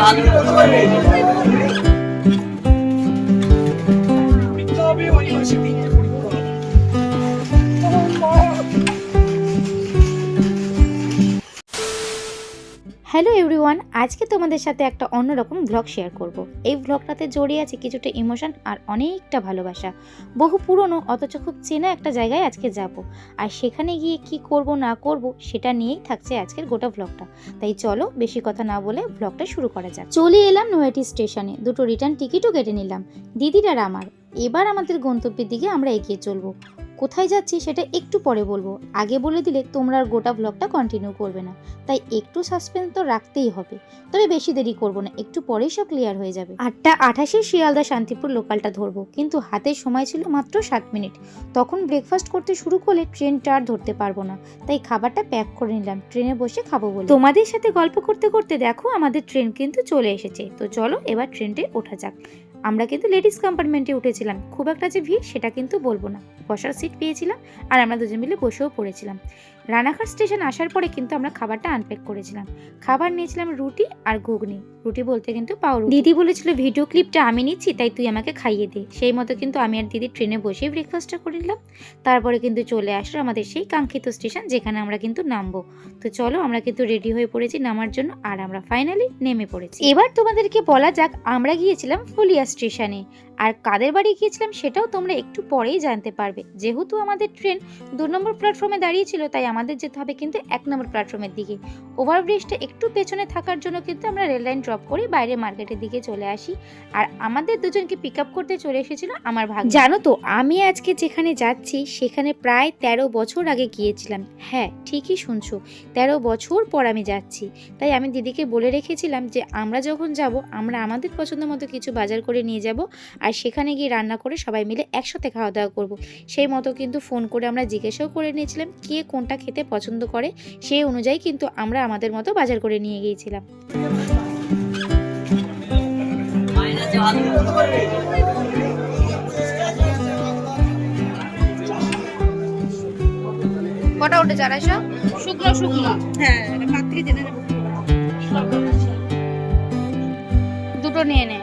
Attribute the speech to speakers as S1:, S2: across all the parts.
S1: Obrigado. Hello everyone আজকে তোমাদের সাথে একটা অন্যরকম ব্লগ শেয়ার করব। এই ব্লগটাতে জড়িয়ে আছে কিছুটা ইমোশন আর অনেকটা ভালোবাসা। বহু পুরনো, অথচ খুব চেনা একটা জায়গায় আজকে যাব। আর সেখানে গিয়ে কি করব, না করব, সেটা নিয়েই থাকছে আজকের গোটা ব্লগটা তাই চলো, বেশি কথা না বলে ব্লগটা শুরু করা যাক। চলে এলাম নয়াটি স্টেশনে দুটো রিটার্ন টিকিটও কেটে নিলাম। দিদির আর আমার। এবার আমাদের গন্তব্যের দিকে আমরা এগিয়ে চলবো। কোথায় যাচ্ছি সেটা একটু পরে বলব। আগে বলে দিলে তোমরা আর গোটা ব্লগটা কন্টিনিউ করবে না। তাই একটু সাসপেন্স তো রাখতেই হবে। তবে বেশি দেরি করব না, একটু পরেই সব ক্লিয়ার হয়ে যাবে। আটটা আঠাশে শিয়ালদা শান্তিপুর লোকালটা ধরবো। কিন্তু হাতে সময় ছিল মাত্র সাত মিনিট। তখন ব্রেকফাস্ট করতে শুরু করলে ট্রেনটা আর ধরতে পারব না। তাই খাবারটা প্যাক করে নিলাম। ট্রেনে বসে খাব বলে। তোমাদের সাথে গল্প করতে করতে দেখো, আমাদের ট্রেন কিন্তু চলে এসেছে। তো চলো এবার ট্রেনটে ওঠা যাক। আমরা কিন্তু লেডিস কম্পার্টমেন্টে উঠেছিলাম। খুব একটা যে ভিড় সেটা কিন্তু বলব না। বসার সিট পেয়েছিলাম আর আমরা দুজন মিলে বসেও পড়েছিলাম। রানাঘাট স্টেশন আসার পরে কিন্তু আমরা খাবারটা আনপ্যাক করেছিলাম। খাবার নিয়েছিলাম রুটি আর ঘুগনি। রুটি বলতে কিন্তু পাউরুটি। দিদি বলেছিল, ভিডিও ক্লিপটা আমি নিচ্ছি, তাই তুই আমাকে খাইয়ে দে। সেই মতো কিন্তু আমি আর দিদি ট্রেনে বসেই ব্রেকফাস্টটা করে নিলাম। তারপরে কিন্তু চলে আসলো আমাদের সেই কাঙ্ক্ষিত স্টেশন যেখানে আমরা কিন্তু নামবো। তো চলো, আমরা কিন্তু রেডি হয়ে পড়েছি নামার জন্য আর আমরা ফাইনালি নেমে পড়েছি। এবার তোমাদেরকে বলা যাক, আমরা গিয়েছিলাম ফুলিয়া স্টেশনে আর কাদের বাড়ি গিয়েছিলাম সেটাও তোমরা একটু পরেই জানতে পারবে। যেহেতু আমাদের ট্রেন দু নম্বর প্ল্যাটফর্মে দাঁড়িয়েছিল তাই আমাদের যেতে হবে কিন্তু এক নম্বর প্ল্যাটফর্মের দিকে। ওভারব্রিজটা একটু পেছনে থাকার জন্য কিন্তু আমরা রেল লাইন ড্রপ করে বাইরে মার্কেটের দিকে চলে আসি। আর আমাদের দুজনকে পিক আপ করতে চলে এসেছিল আমার ভাগ জানো তো, আমি আজকে যেখানে যাচ্ছি, সেখানে প্রায় তেরো বছর আগে গিয়েছিলাম। হ্যাঁ ঠিকই শুনছো, তেরো বছর পর আমি যাচ্ছি। তাই আমি দিদিকে বলে রেখেছিলাম যে, আমরা যখন যাব, আমরা আমাদের পছন্দ মতো কিছু বাজার করে নিয়ে যাব, আর সেখানে গিয়ে রান্না করে সবাই মিলে একসাথে খাওয়া দাওয়া করব। সেই মতো কিন্তু ফোন করে আমরা জিজ্ঞাসাও করে নিয়েছিলাম কে কোনটা খেতে পছন্দ করে সেই অনুযায়ী কিন্তু আমরা আমাদের মতো বাজার করে নিয়ে গিয়েছিলাম। কটা উঠে চারাইশো
S2: শুকনো শুকনো হ্যাঁ ভাত থেকে জেনে
S1: দুটো নিয়ে নে।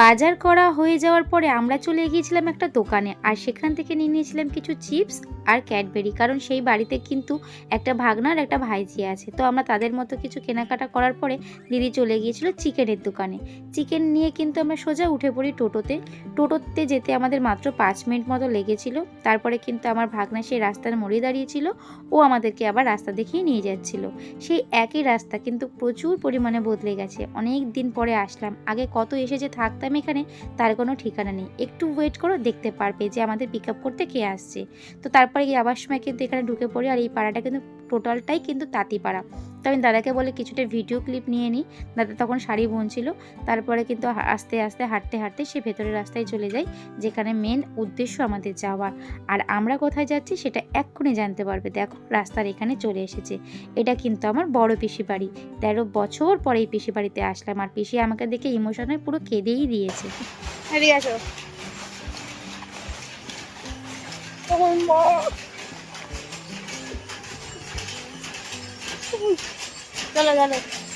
S1: বাজার করা হয়ে যাওয়ার পরে আমরা চলে গিয়েছিলাম একটা দোকানে, আর সেখান থেকে নিয়ে নিয়েছিলাম কিছু চিপস আর ক্যাডবেরি, কারণ সেই বাড়িতে কিন্তু একটা ভাগনার একটা ভাইজি আছে। তো আমরা তাদের মতো কিছু কেনাকাটা করার পরে দিদি চলে গিয়েছিল চিকেনের দোকানে। চিকেন নিয়ে কিন্তু আমরা সোজা উঠে পড়ি টোটোতে। টোটোতে যেতে আমাদের মাত্র পাঁচ মিনিট মতো লেগেছিল। তারপরে কিন্তু আমার ভাগনা সেই রাস্তার মোড়ে দাঁড়িয়েছিল। ও আমাদেরকে আবার রাস্তা দেখিয়ে নিয়ে যাচ্ছিল। সেই একই রাস্তা কিন্তু প্রচুর পরিমাণে বদলে গেছে। অনেক দিন পরে আসলাম। আগে কত এসে যে থাকতাম এখানে, তার কোনো ঠিকানা নেই। একটু ওয়েট করো, দেখতে পারবে যে আমাদের পিক আপ করতে কে আসছে। তো তারপরে যাওয়ার সময় কিন্তু এখানে ঢুকে পড়ি আর এই পাড়াটা কিন্তু টোটালটাই কিন্তু তাঁতিপাড়া তো আমি দাদাকে বলে কিছুটা ভিডিও ক্লিপ নিয়ে নিই। দাদা তখন শাড়ি বুনছিল, তারপরে কিন্তু আস্তে আস্তে, হাঁটতে হাঁটতে সে ভেতরের রাস্তায় চলে যায় যেখানে মেন উদ্দেশ্য আমাদের যাওয়ার আর আমরা কোথায় যাচ্ছি সেটা এক্ষুনি জানতে পারবে। দেখো, রাস্তার এখানে চলে এসেছে। এটা কিন্তু আমার বড় পিসি বাড়ি। তেরো বছর পরে এই পিসি বাড়িতে আসলাম। আর পিসি আমাকে দেখে ইমোশনে পুরো কেঁদেই দিয়েছে।
S2: এদিকে আসো চলো চলো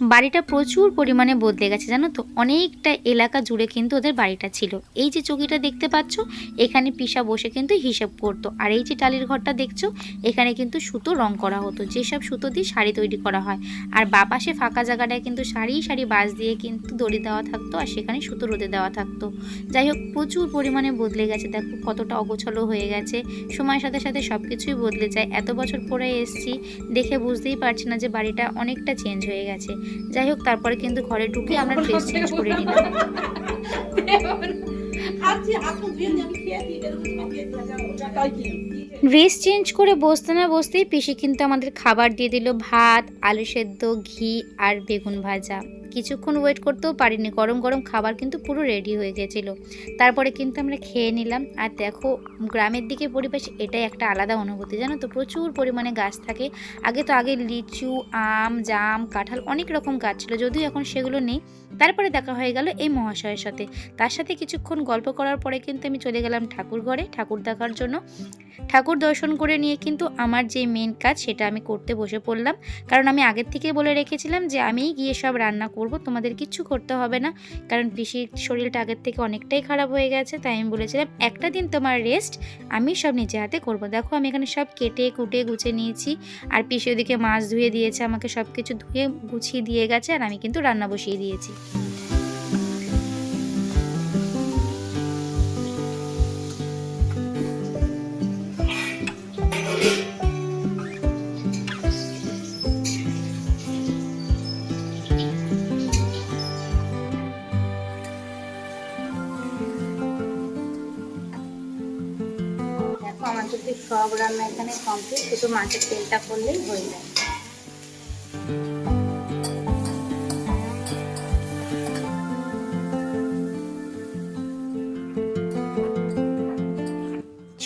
S1: বাড়িটা প্রচুর পরিমাণে বদলে গেছে, জানো তো? অনেকটা এলাকা জুড়ে কিন্তু ওদের বাড়িটা ছিল। এই যে চৌকিটা দেখতে পাচ্ছ, এখানে পিসা বসে কিন্তু হিসাব করতো। আর এই যে টালির ঘরটা দেখছ, এখানে কিন্তু সুতো রং করা হতো। যেসব সুতো দিয়ে শাড়ি তৈরি করা হয়। আর বাপাশে ফাঁকা জায়গাটায় কিন্তু সারি সারি বাঁশ দিয়ে কিন্তু দড়ি দেওয়া থাকতো আর সেখানে সুতো রোদে দেওয়া থাকতো। যাই হোক, প্রচুর পরিমাণে বদলে গেছে। দেখো কতটা অগোছলো হয়ে গেছে। সময়ের সাথে সাথে সব কিছুই বদলে যায়। এত বছর পরে এসছি, দেখে বুঝতেই পারছি না যে বাড়িটা অনেকটা চেঞ্জ হয়ে গেছে। যাই হোক তারপরে কিন্তু ঘরে ঢুকে আমরা ড্রেস চেঞ্জ করে নিলাম। ড্রেস চেঞ্জ করে বসতে না বসতেই পিসি কিন্তু আমাদের খাবার দিয়ে দিল ভাত আলু সেদ্ধ ঘি আর বেগুন ভাজা। কিছুক্ষণ ওয়েট করতেও পারিনি। গরম গরম খাবার কিন্তু পুরো রেডি হয়ে গেছিল। তারপরে কিন্তু আমরা খেয়ে নিলাম। আর দেখো, গ্রামের দিকে পরিবেশ এটাই একটা আলাদা অনুভূতি, জানো তো? প্রচুর পরিমাণে গাছ থাকে। আগে তো আগে লিচু, আম, জাম, কাঁঠাল অনেক রকম গাছ ছিল, যদিও এখন সেগুলো নেই। তারপরে দেখা হয়ে গেল এই মহাশয়ের সাথে। তার সাথে কিছুক্ষণ গল্প করার পরে কিন্তু আমি চলে গেলাম ঠাকুর ঘরে, ঠাকুর দেখার জন্য। ঠাকুর দর্শন করে নিয়ে কিন্তু আমার যে মেন কাজ, সেটা আমি করতে বসে পড়লাম। কারণ আমি আগের থেকে বলে রেখেছিলাম যে আমি গিয়ে সব রান্না করব তোমাদের কিচ্ছু করতে হবে না। কারণ পিসির শরীরটা আগের থেকে অনেকটাই খারাপ হয়ে গেছে, তাই আমি বলেছিলাম, একটা দিন তোমার রেস্ট আমি সব নিজে হাতে করব। দেখো, আমি এখানে সব কেটে, কুটে গুছে নিয়েছি। আর পিসি ওদিকে মাছ ধুয়ে দিয়েছে, আমাকে সব কিছু ধুয়ে গুছিয়ে দিয়ে গেছে, আর আমি কিন্তু রান্না বসিয়ে দিয়েছি। সব রান্না এখানে কমপ্লিট শুধু মাছের তেলটা করলেই হয়ে যায়।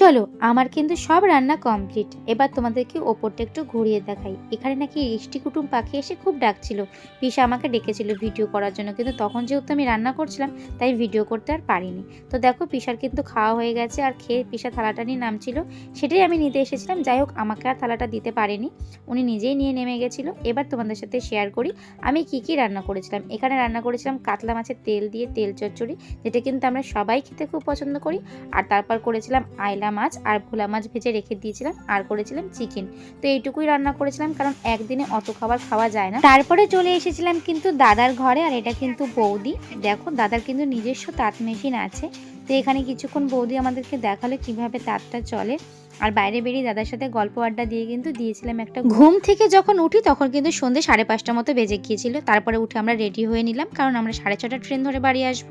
S1: চলো, আমার কিন্তু সব রান্না কমপ্লিট এবার তোমাদেরকে ওপরটা একটু ঘুরিয়ে দেখাই। এখানে নাকি ইষ্টি কুটুম পাখি এসে খুব ডাকছিল। পিসা আমাকে ডেকেছিল ভিডিও করার জন্য, কিন্তু তখন যেহেতু আমি রান্না করছিলাম, তাই ভিডিও করতে আর পারিনি। তো দেখো, পিসার কিন্তু খাওয়া হয়ে গেছে, আর খেয়ে পিসা থালাটা নিয়ে নামছিল। সেটাই আমি নিতে এসেছিলাম, যাই হোক, আমাকে আর থালাটা দিতে পারেনি। উনি নিজেই নিয়ে নেমে গেছিল। এবার তোমাদের সাথে শেয়ার করি, আমি কি কি রান্না করেছিলাম। এখানে রান্না করেছিলাম কাতলা মাছের তেল দিয়ে তেল চচ্চড়ি, যেটা কিন্তু আমরা সবাই খেতে খুব পছন্দ করি। আর তারপর করেছিলাম আয়লা মাছ আর ভোলা মাছ ভেজে রেখে দিয়েছিলাম আর করেছিলাম চিকেন। তো এইটুকুই রান্না করেছিলাম কারণ একদিনে অত খাবার খাওয়া যায় না। তারপরে চলে এসেছিলাম কিন্তু দাদার ঘরে আর এটা কিন্তু বৌদি। দেখো দাদার কিন্তু নিজস্ব তাঁত মেশিন আছে। তো এখানে কিছুক্ষণ বৌদি আমাদেরকে দেখাল কীভাবে তারটা চলে। আর বাইরে বেরিয়ে দাদার সাথে গল্প আড্ডা দিয়ে কিন্তু দিয়েছিলাম একটা ঘুম। থেকে যখন উঠি তখন কিন্তু সন্ধ্যে সাড়ে পাঁচটা মতো বেজে গিয়েছিল। তারপরে উঠে আমরা রেডি হয়ে নিলাম কারণ আমরা সাড়ে ছটা ট্রেন ধরে বাড়ি আসব।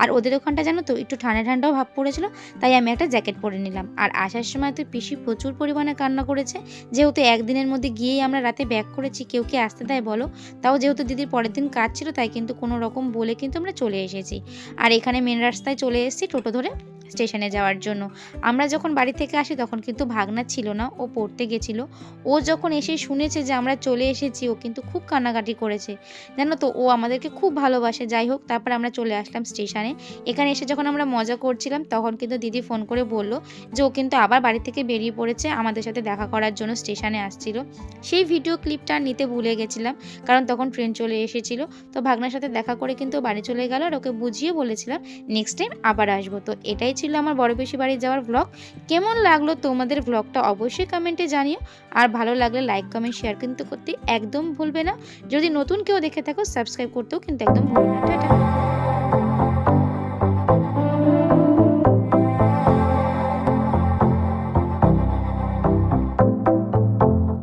S1: আর ওদের ওখানটা জানো তো একটু ঠান্ডা ঠান্ডাও ভাব পড়েছিল, তাই আমি একটা জ্যাকেট পরে নিলাম। আর আসার সময় তো পিসি প্রচুর পরিমাণে কান্না করেছে। যেহেতু একদিনের মধ্যে গিয়েই আমরা রাতে ব্যাক করেছি, কেউ কে আসতে দেয় বলো। তাও যেহেতু দিদির পরের দিন কাজ ছিল, তাই কিন্তু কোনো রকম বলে কিন্তু আমরা চলে এসেছি। আর এখানে মেন রাস্তায় চলে এসেছি টোটো ধরে স্টেশনে যাওয়ার জন্য। আমরা যখন বাড়ি থেকে আসি তখন কিন্তু ভাগনা ছিল না, ও পড়তে গেছিল। ও যখন এসে শুনেছে যে আমরা চলে এসেছি, ও কিন্তু খুব কান্নাকাটি করেছে। জানো তো, ও আমাদেরকে খুব ভালোবাসে। যাই হোক, তারপর আমরা চলে আসলাম স্টেশনে। এখানে এসে যখন আমরা মজা করছিলাম, তখন কিন্তু দিদি ফোন করে বলল যে ও কিন্তু আবার বাড়ি থেকে বেরিয়ে পড়েছে, আমাদের সাথে দেখা করার জন্য স্টেশনে আসছিল। সেই ভিডিও ক্লিপটা নিতে ভুলে গেছিলাম, কারণ তখন ট্রেন চলে এসেছিল। তো ভাগনার সাথে দেখা করে কিন্তু বাড়ি চলে গেল আর ওকে বুঝিয়ে বলেছিলাম নেক্সট টাইম আবার আসব। তো এটাই ছিল আমার বড় বেশি বাড়ি যাওয়ার ব্লগ কেমন লাগল তোমাদের ব্লগটা অবশ্যই কমেন্টে জানিও। আর ভালো লাগলে লাইক কমেন্ট শেয়ার কিন্তু করতে একদম ভুলবে না। যদি নতুন কেউ দেখে থাকো সাবস্ক্রাইব করতেও কিন্তু একদম ভুলবে না। টাটা।